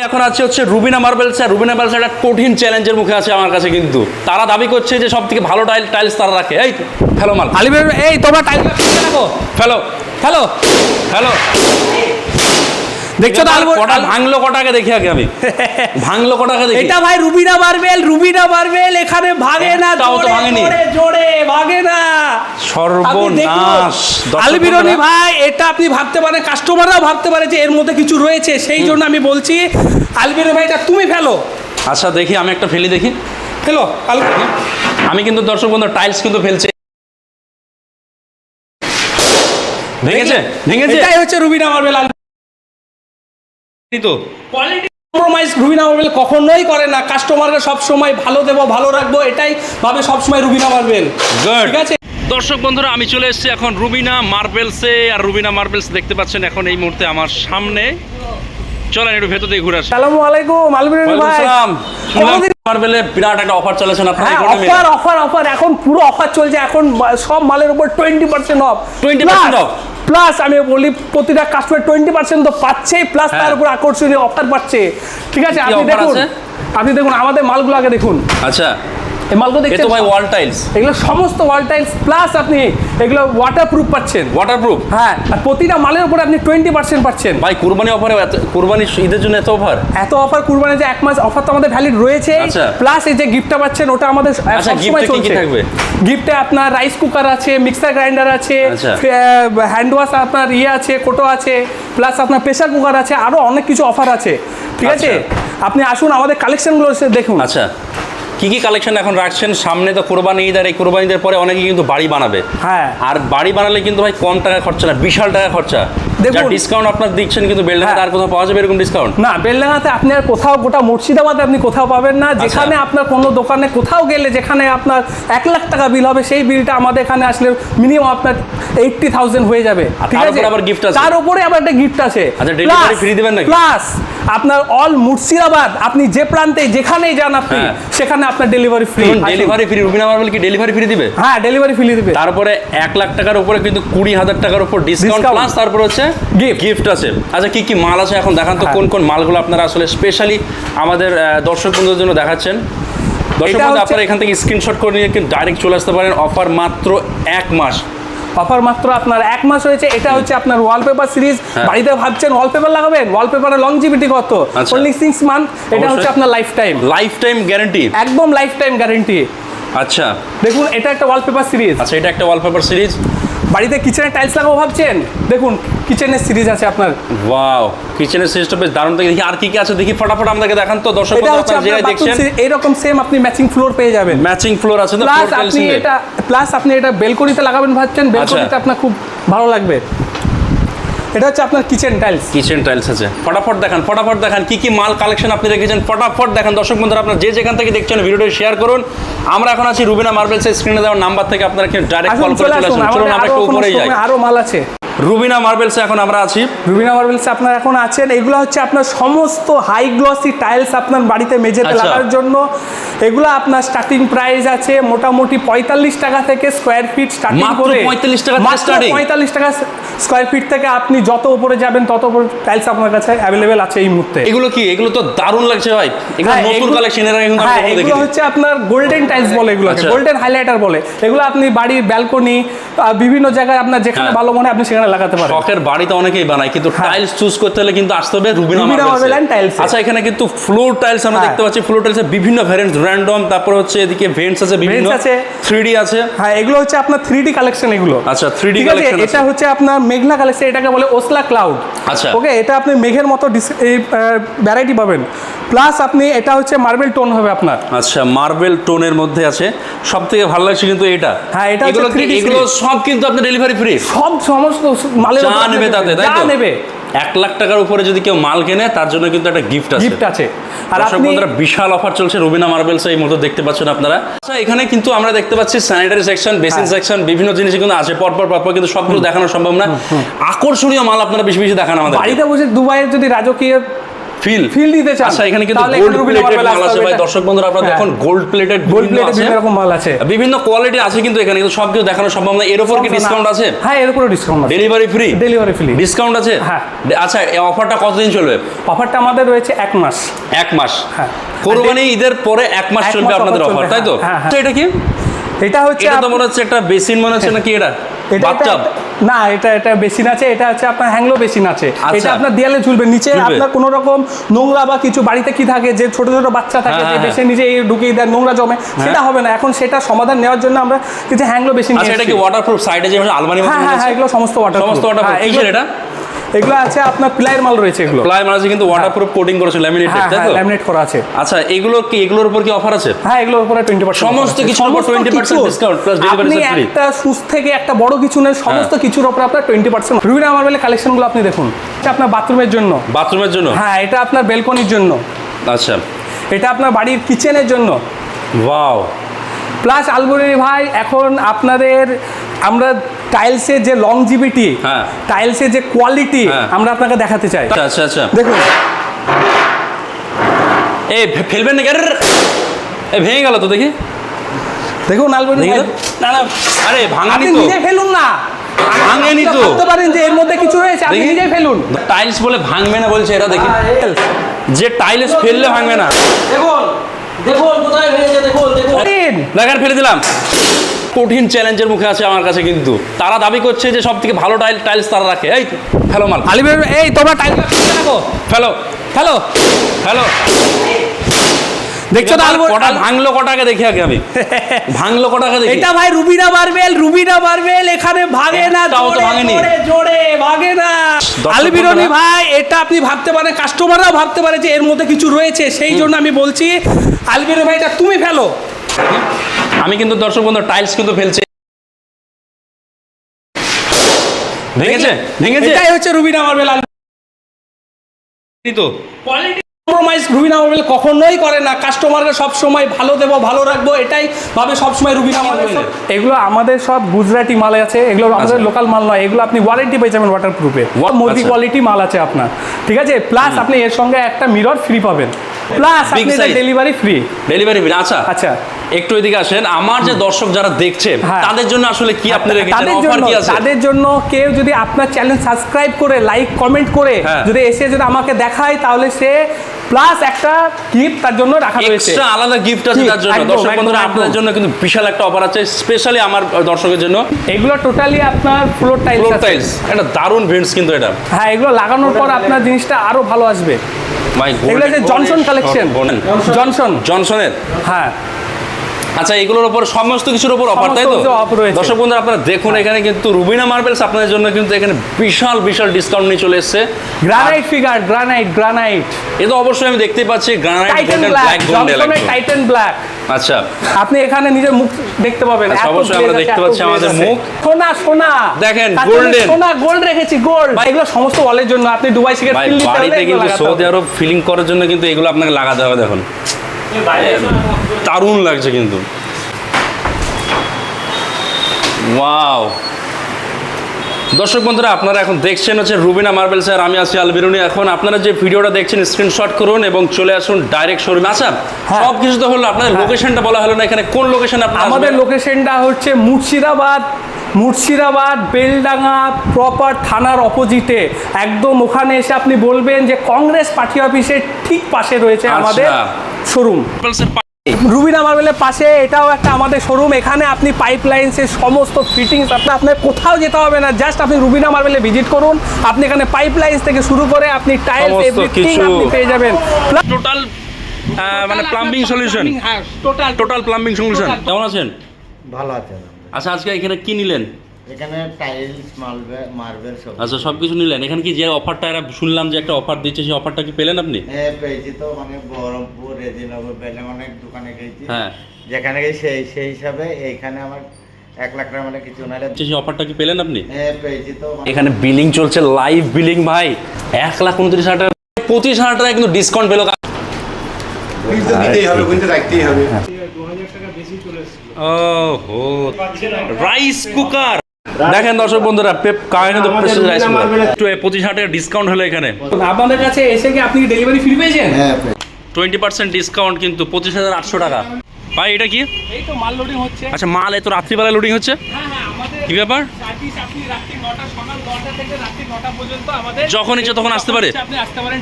আমি এখন আছে হচ্ছে রুবিনা মার্বেলস আর রুবিনা মার্বেলস একটা কঠিন চ্যালেঞ্জের মুখে আছে আমার কাছে কিন্তু। তারা দাবি করছে যে সব থেকে ভালো টাইল টাইলস তারা রাখে। এই তো, ফেলো মাল। আলিবের এই তোমরা টাইল রাখো ফেলো ফেলো। ফেলো দেখছ তো আলবো কটা ভাঙলো কটাকে দেখি আগে আমি। ভাঙলো কটাকে দেখি। এটা ভাই রুবিনা মার্বেল রুবিনা মার্বেল এখানে ভাগে না একটাও তো ভাঙেনি। জোরে ভাগে না। সর্বনাশ আলবিরনি ভাই এটা আপনি ভাবতে পারেন কাস্টমাররাও ভাবতে পারে যে এর মধ্যে কিছু রয়েছে সেই জন্য আমি বলছি আলবিরনি ভাই এটা তুমি ফেলো। আচ্ছা দেখি আমি একটা ফেলি দেখি। ফেলো আমি কিন্তু দর্শক বন্ধু টাইলস কিন্তু ফেলছি। ভেঙেছে? ভেঙেছে? এটাই হচ্ছে রুবিনা মার্বেল তো কোয়ালিটি কম্প্রোমাইজ রুবিনা মার্বেল কখনোই করে না। কাস্টমারকে সব সময় ভালো দেবো ভালো রাখব এটাই ভাবে সব সময় রুবিনা মার্বেল। ঠিক আছে? দর্শক বন্ধুরা আমি চলে এসেছি এখন রুবিনা মার্বেলসে আর রুবিনা মার্বেলস দেখতে পাচ্ছেন এখন এই মুহূর্তে আমার সামনে। চলেন একটু ভেতর দিয়ে ঘুরে আসি। সালামু আলাইকুম আলবিরনি ভাই। মার্বেলে বিরাট একটা অফার চলেছে আপনার হ্যাঁ। অফার অফার অফার এখন পুরো অফার চলছে এখন সব মালের উপর twenty percent off twenty percent off plus আমি বলি প্রতিটা কাস্টমার টোয়েন্টি পার্সেন্ট তো পাচ্ছেই প্লাস তার হ্যাঁ। উপর আকর্ষণীয় অফার পাচ্ছে ঠিক আছে আপনি দেখুন আপনি দেখুন আমাদের মালগুলো আগে দেখুন। আচ্ছা। এই মালগুলো এ দেখছেন? তো ভাই ওয়াল টাইলস এগুলো সমস্ত ওয়াল টাইলস প্লাস আপনি এগুলো ওয়াটার প্রুফ পাচ্ছেন। ওয়াটারপ্রুফ হ্যাঁ আর প্রতিটা মালের উপর আপনি টোয়েন্টি পার্সেন্ট পাচ্ছেন। ভাই কুরবানি অফারে কুরবানি ঈদের জন্য এত অফার এত অফার কুরবানি যে এক মাস অফার তো আমাদের ভ্যালিড রয়েছে। আচ্ছা। প্লাস এই যে গিফটটা পাচ্ছেন ওটা আমাদের আচ্ছা, সবসময় চলছে। থাকবে? গিফটে আপনার রাইস কুকার আছে মিক্সার গ্রাইন্ডার আছে আচ্ছা। হ্যান্ড ওয়াশ আপনার ইয়ে আছে কোটো আছে প্লাস আপনার প্রেসার কুকার আছে আরও অনেক কিছু অফার আছে। ঠিক আছে? আচ্ছা। আপনি আসুন আমাদের কালেকশনগুলো দেখুন। আচ্ছা। কি কি কালেকশন এখন রাখছেন সামনে তো কোরবানি ঈদ আর এই কোরবানি ঈদের পরে অনেকে কিন্তু বাড়ি বানাবে হ্যাঁ আর বাড়ি বানালে কিন্তু ভাই কম টাকা খরচা না বিশাল টাকা খরচা দেখুন। ডিসকাউন্ট আপনার দিচ্ছেন কিন্তু বেলডাঙ্গাতে হ্যাঁ। আর কোথাও পাওয়া যাবে এরকম ডিসকাউন্ট না বেলডাঙাতে আপনি আর কোথাও গোটা মুর্শিদাবাদে আপনি কোথাও পাবেন না আচ্ছা। যেখানে আপনার কোনো দোকানে কোথাও গেলে যেখানে আপনার এক লাখ টাকা বিল হবে সেই বিলটা আমাদের এখানে আসলে মিনিমাম আপনার এইটটি থাউজেন্ড হয়ে যাবে ঠিক আছে আবার গিফট আছে? তার উপরে আবার একটা গিফট আছে আচ্ছা, ডেলিভারি ফ্রি দিবেন নাকি? প্লাস আপনার অল মুর্শিদাবাদ আপনি যে প্রান্তে যেখানেই যান আপনি হ্যাঁ। সেখানে আপনার delivery free delivery free Rubina marble কি ডেলিভারি ফ্রি দিবে? হ্যাঁ ডেলিভারি ফ্রি দিবে। তারপরে এক লাখ টাকার উপরে কিন্তু কুড়ি হাজার টাকার উপর ডিসকাউন্ট প্লাস তারপরে হচ্ছে। গিফট আছে। আচ্ছা কি কি মাল আছে এখন? দেখান তো হ্যাঁ। কোন কোন মালগুলো আপনারা আসলে স্পেশালি আমাদের দর্শক বন্ধুদের জন্য দেখাচ্ছেন। দর্শক বন্ধু আপনারা এখান থেকে স্ক্রিনশট করে নিয়ে কিন্তু ডাইরেক্ট চলে আসতে পারেন। অফার মাত্র এক মাস। অফার মাত্র আপনার এক মাস হয়েছে এটা হচ্ছে আপনার ওয়ালপেপার সিরিজ হ্যাঁ। বাড়িতে ভাবছেন ওয়ালপেপার লাগাবেন? ওয়ালপেপারের লংজিভিটি কত। অনলি সিক্স মান্থ এটা হচ্ছে আপনার life time life time guarantee একদম লাইফ টাইম গ্যারেন্টি আচ্ছা। দেখুন এটা একটা ওয়ালপেপার সিরিজ আচ্ছা এটা একটা ওয়ালপেপার সিরিজ বাড়িতে কিচেনের টাইলস লাগাবো ভাবছেন? দেখুন কিচেনের সিরিজ আছে আপনার। ওয়াও কিচেনের সিরিজটা বেশ দারুণ দেখি। আর কি কি আছে? দেখি ফটাফট আমাদেরকে দেখান তো দর্শক যেটা দেখছেন। এরকম সেম আপনি ম্যাচিং ফ্লোর পেয়ে যাবেন। ম্যাচিং ফ্লোর আছে তো প্লাস আপনি এটা প্লাস আপনি এটা বেলকনিতে লাগাবেন ভাবছেন বেলকনিতে আচ্ছা। আপনার খুব ভালো লাগবে। এটা হচ্ছে আপনার কিচেন টাইলস কিচেন টাইলস আছে। ফটাফট দেখান ফটাফট দেখান কি কি মাল কালেকশন আপনি রেখেছেন? ফটাফট দেখান দর্শক বন্ধুরা আপনারা যে যেখান থেকে দেখছেন ভিডিওটা শেয়ার করুন। আমরা এখন আছি রুবিনা মার্বেলস স্ক্রিনে দেওয়ার নাম্বার থেকে আপনারা ডাইরেক্ট কল করে চলে আসুন? চলুন আমরা একটু কোনো উপরেই যাই। আরও মাল আছে। রুবিনা মার্বেলস এখন আমরা আছি। রুবিনা মার্বেলস আপনার এখন আছেন এগুলো হচ্ছে আপনার সমস্ত হাই গ্লসি টাইলস আপনার বাড়িতে মেঝেতে আচ্ছা। লাগার জন্য। এগুলো আপনার স্টার্টিং প্রাইস আছে মোটামুটি পঁয়তাল্লিশ টাকা থেকে স্কোয়ার ফিট স্টার্টিং করে 45 টাকা? পঁয়তাল্লিশ টাকা স্কোয়ার ফিট থেকে আপনি যত উপরে যাবেন তত উপরে টাইলস আপনার কাছে অ্যাভেলেবেল আছে এই মুহূর্তে। এগুলো কি? এগুলো তো দারুণ লাগছে ভাই। এগুলো হ্যাঁ, নতুন এগুলো- কালেকশন এর আগে কিন্তু হ্যাঁ এগুলো হচ্ছে আপনার গোল্ডেন টাইলস বলে এগুলো আচ্ছা। গোল্ডেন হাইলাইটার বলে। এগুলো আপনি বাড়ির ব্যালকনি বিভিন্ন জায়গায় আপনার যেখানে হ্যাঁ। ভালো মনে আপনি সেখানে লাগাতে পারেন। শখের বাড়িতে অনেকেই বানায় কিন্তু টাইলস চুজ করতে হলে কিন্তু আসতে হবে রুবিনা মার্বেল tiles আচ্ছা এখানে কিন্তু ফ্লোর টাইলস আমরা। দেখতে পাচ্ছি ফ্লোর টাইলসের বিভিন্ন ভ্যারিয়েন্ট র্যান্ডম তারপর হচ্ছে এদিকে ভেন্টস আছে বিভিন্ন আছে। 3D আছে। হ্যাঁ এগুলো হচ্ছে আপনার থ্রি ডি কালেকশন এগুলো। আচ্ছা 3D ঠিক আছে কালেকশন এটা হচ্ছে আপনার মেঘনা কালেকশন এটাকে বলে ওসলা ক্লাউড আচ্ছা। ওকে এটা আপনি মেঘের মতো এই ভ্যারাইটি পাবেন। প্লাস আপনি এটা হচ্ছে মার্বেল টোন হবে আপনার। আচ্ছা মার্বেল টোনের মধ্যে আছে। সব থেকে ভালো লাগছে কিন্তু এটা হ্যাঁ, এটা এগুলো কি- 3D এগুলো সব কিন্তু আপনি ডেলিভারি ফ্রি সব সমস্ত মালের যা নেবে তাতে তাই নেবে। এক লাখ টাকার উপরে যদি কেউ মাল কেনে তার জন্য কিন্তু একটা গিফট আছে। গিফট আছে। আর বন্ধুরা বিশাল অফার চলছে রুবিনা মার্বেলস এই মতো দেখতে পাচ্ছেন আপনারা। আচ্ছা এখানে কিন্তু আমরা দেখতে পাচ্ছি স্যানিটারি সেকশন বেসিন। সেকশন বিভিন্ন জিনিস কিন্তু আছে। পরপর পরপর কিন্তু সবগুলো দেখানো সম্ভব না। আকর্ষণীয় মাল আপনারা বেশি বেশি দেখান আমাদের বাড়িতে বসে দুবাইয়ের যদি রাজকীয় ফিল Feel দিতে চান, আচ্ছা এখানে কিন্তু গোল্ড প্লেটেড মাল আছে ভাই। দর্শক বন্ধুরা আপনারা হ্যাঁ। দেখুন গোল্ড প্লেটেড গোল্ড প্লেটেড বিভিন্ন রকম মাল আছে। বিভিন্ন কোয়ালিটি আছে কিন্তু এখানে কিন্তু সব কিছু দেখানো সম্ভব না। এর উপর কি ডিসকাউন্ট আছে? হ্যাঁ এর উপরে ডিসকাউন্ট আছে। Delivery free delivery free discount আছে? হ্যাঁ। আচ্ছা এই অফারটা কতদিন চলবে? অফারটা আমাদের রয়েছে এক মাস। এক মাস। হ্যাঁ। কোরবানি ঈদের পরে এক মাস চলবে আপনাদের অফার তাই তো? হ্যাঁ, হ্যাঁ। এটা কি? এটা হচ্ছে এটা তো মনে হচ্ছে একটা বেসিন মনে হচ্ছে নাকি এটা? এটা- না এটা এটা বেসিন আছে এটা হচ্ছে আপনার হ্যাংলো বেসিন আছে। আচ্ছা। এটা আপনার দেয়ালে ঝুলবে নিচে আপনার কোনো রকম নোংরা বা কিছু বাড়িতে কি থাকে যে ছোট ছোট বাচ্চা থাকে হ্যাঁ, যে হ্যাঁ, নিচে এই ঢুকিয়ে দেয় নোংরা জমে সেটা হবে না। এখন সেটা সমাধান নেওয়ার জন্য আমরা কিছু হ্যাংলো বেসিন আচ্ছা এটা কি ওয়াটারপ্রুফ সাইডে যে আলমারি হ্যাঁ হ্যাঁ হ্যাঁ এগুলো সমস্ত ওয়াটার সমস্ত ওয়াটার এটা? এগুলো আছে আপনার প্লাইয়ের মাল রয়েছে এগুলো। প্লাই মারাজে কিন্তু ওয়াটারপ্রুফ কোটিং করেছে ল্যামিনেটেড হ্যাঁ তাই হ্যাঁ তো ল্যামিনেট করা আছে। আচ্ছা এগুলো কি এগুলোর উপর কি অফার আছে? হ্যাঁ এগুলোর উপরে টোয়েন্টি পার্সেন্ট সমস্ত কিছুর উপর 20% discount plus delivery আপনি charge একটা সুস থেকে একটা বড় কিছু নেন সমস্ত হ্যাঁ। কিছুর উপর আপনার টোয়েন্টি পার্সেন্ট রুবিনা মার্বেলের কালেকশনগুলো আপনি দেখুন। এটা আপনার বাথরুমের জন্য। বাথরুমের জন্য? হ্যাঁ এটা আপনার বেলকনির জন্য। আচ্ছা। এটা আপনার বাড়ির কিচেনের জন্য। ওয়াও প্লাস আলবুরি ভাই এখন আপনাদের আমরা টাইলসের যে লংজিভিটি হ্যাঁ। টাইলসের যে কোয়ালিটি হ্যাঁ। আমরা আপনাকে দেখাতে চাই। আচ্ছা আচ্ছা আচ্ছা। দেখুন। এই ফেলবেন না কেন ভেঙে গেল তো দেখি। দেখুন তো না না আরে ভাঙানি তো। নিজে ফেলুন না। ভাঙেনি তো। ভাবতে পারেন যে এর মধ্যে কিছু রয়েছে আপনি। নিজেই ফেলুন। টাইলস বলে ভাঙবে না বলছে এটা দেখি। যে টাইলস ফেললে ভাঙবে না। দেখুন দেখুন কোথায় ভেঙেছে দেখুন দেখুন। দিন। ফেলে দিলাম। কঠিন চ্যালেঞ্জের মুখে আছে আমার কাছে কিন্তু। তারা দাবি করছে যে সব থেকে ভালো টাইল টাইলস তারা রাখে। এই ফেলো মাল। আলী ভাই এই তোমরা টাইল রাখো ফেলো হ্যালো ফেলো দেখছ তো এবার আলবুর কটা ভাঙলো কটাকে দেখি আগে আমি। ভাঙলো কটাকে দেখি। এটা ভাই রুবিনা মার্বেল রুবিনা মার্বেল এখানে ভাগে না জোরে। জোরে ভাগে না। আলবিরনি ভাই এটা আপনি ভাবতে পারেন কাস্টমাররাও ভাবতে পারে যে এর মধ্যে কিছু রয়েছে সেই জন্য আমি বলছি আলবিরনি ভাই এটা তুমি ফেলো। আমি কিন্তু দর্শক বন্ধু টাইলস কিন্তু ফেলছে। ভেঙেছে? ভেঙেছে? এটাই হচ্ছে রুবিনা মার্বেল তো। কোয়ালিটি কম্প্রোমাইজ রুবিনা মার্বেল কখনোই করে না। কাস্টমারকে সব সময় ভালো দেবো ভালো রাখব এটাই ভাবে সব সময় রুবিনা মার্বেল এগুলো আমাদের সব গুজরাটি মাল আছে এগুলো আমাদের আচ্ছা। লোকাল মাল নয় এগুলো আপনি ওয়ারেন্টি পেয়ে যাবেন ওয়াটার প্রুফে মোদি। কোয়ালিটি মাল আছে আপনার। ঠিক আছে? প্লাস আপনি এর সঙ্গে একটা মিরর ফ্রি পাবেন। প্লাস আপনি ডেলিভারি ফ্রি ডেলিভারি আচ্ছা। আচ্ছা। একটু এদিকে আসেন। আমার যে দর্শক যারা দেখছে হ্যাঁ। তাদের জন্য আসলে কি আপনি রেখেছেন তাদের অফার জন্য কি আছে? তাদের জন্য কেউ যদি আপনার চ্যানেল সাবস্ক্রাইব করে লাইক কমেন্ট করে হ্যাঁ। যদি এসে যদি আমাকে দেখায় তাহলে সে প্লাস একটা গিফট তার জন্য রাখা রয়েছে। এক্সট্রা আলাদা গিফট আছে তার জন্য। দর্শক বন্ধুরা আপনাদের জন্য কিন্তু বিশাল একটা অফার আছে স্পেশালি আমার দর্শকের জন্য। এগুলো টোটালি আপনার ফ্লোর টাইলস ফ্লোর টাইলস এটা দারুণ ভেন্টস কিন্তু এটা। হ্যাঁ এগুলো লাগানোর পর আপনার জিনিসটা আরও ভালো আসবে। এগুলো যে জনসন কালেকশন জনসন জনসনের হ্যাঁ। আচ্ছা এগুলোর উপর সমস্ত কিছুর উপর অফার তাই তো। দর্শক বন্ধুরা আপনারা দেখুন এখানে কিন্তু রুবিনা মার্বেলস আপনাদের জন্য কিন্তু এখানে বিশাল বিশাল ডিসকাউন্ট নিয়ে চলে এসেছে। গ্রানাইট ফিগার গ্রানাইট গ্রানাইট এ তো অবশ্যই আমি দেখতে পাচ্ছি granite titan black golden titan black আচ্ছা। আপনি এখানে নিজের মুখ দেখতে পাবেন। আচ্ছা, অবশ্যই আমরা দেখতে পাচ্ছি আমাদের মুখ। সোনা সোনা। দেখেন, golden। সোনা গোল্ড রেখেছি গোল্ড এগুলো সমস্ত ওয়ালের জন্য। আপনি দুবাই থেকে ফিল দিতে বাড়িতে কিন্তু সৌদি আরব ফিলিং করার জন্য কিন্তু এগুলো আপনাকে লাগাতে হবে দেখুন। দারুণ লাগছে কিন্তু। ওয়াও দর্শক বন্ধুরা আপনারা এখন দেখছেন হচ্ছে রুবিনা মার্বেল স্যার আমি আছি আলবিরুনি। এখন আপনারা যে ভিডিওটা দেখছেন স্ক্রিনশট করুন এবং চলে আসুন ডাইরেক্ট শোরুমে আচ্ছা হ্যাঁ। সব কিছু তো হলো আপনাদের লোকেশনটা বলা হলো না এখানে কোন লোকেশন আপনার আমাদের লোকেশনটা হচ্ছে মুর্শিদাবাদ। মুর্শিদাবাদ বেলডাঙ্গা প্রপার থানার অপোজিটে একদম ওখানে এসে আপনি বলবেন যে কংগ্রেস পার্টি অফিসের ঠিক পাশে রয়েছে আচ্ছা। আমাদের। শোরুম। রুবিনা মার্বেলের পাশে এটাও একটা আমাদের শোরুম। এখানে আপনি পাইপ লাইন্সের সমস্ত ফিটিংস আপনার আপনার কোথাও যেতে হবে না জাস্ট আপনি রুবিনা মার্বেলে ভিজিট করুন। আপনি এখানে পাইপ লাইন্স থেকে শুরু করে আপনি টাইলস সমস্ত এভরিথিং আপনি পেয়ে যাবেন। টোটাল মানে প্লাম্বিং সলিউশন হ্যাঁ টোটাল টোটাল প্লাম্বিং সলিউশন কেমন আছেন? ভালো আছেন আচ্ছা আজকে এখানে কি নিলেন? এখানে টাইলস মার্বেল মার্বেল সব। আচ্ছা সব কিছু নিলেন। এখানে কি যে অফারটা এরা শুনলাম যে একটা অফার দিচ্ছে সেই অফারটা কি পেলেন আপনি? হ্যাঁ পেয়েছি তো মানে বহরমপুর রেজিনগর বেলে অনেক দোকানে গেছি। হ্যাঁ। যেখানে গেছি সেই সেই হিসাবে এইখানে আমার এক লাখ টাকা মানে কিছু নাহলে সেই অফারটা কি পেলেন আপনি? হ্যাঁ পেয়েছি তো এখানে বিলিং চলছে লাইভ বিলিং ভাই। এক লাখ উনত্রিশ হাজার টাকা পঁচিশ হাজার টাকা কিন্তু ডিসকাউন্ট পেল দিতেই হবে কিন্তু রাখতেই হবে। ও হো রাইস কুকার দেখেন দর্শক বন্ধুরা পেপ কায় কিন্তু আমাদের রাইস একটু পঁচিশ হাজার ডিসকাউন্ট হলো এখানে। আপনাদের কাছে এসে কি আপনি ডেলিভারি ফ্রি পেয়েছেন? হ্যাঁ টোয়েন্টি পার্সেন্ট ডিসকাউন্ট কিন্তু পঁচিশ হাজার আটশো টাকা। ভাই এটা কি? এই তো মাল লোডিং হচ্ছে। আচ্ছা মাল এত রাত্রিবেলা লোডিং হচ্ছে? হ্যাঁ হ্যাঁ আমাদের কি ব্যাপার? সার্ভিস আপনি রাত্রি নটা সকাল নটা থেকে রাত্রি নটা পর্যন্ত আমাদের যখন ইচ্ছে তখন আসতে পারে? আপনি আসতে পারেন।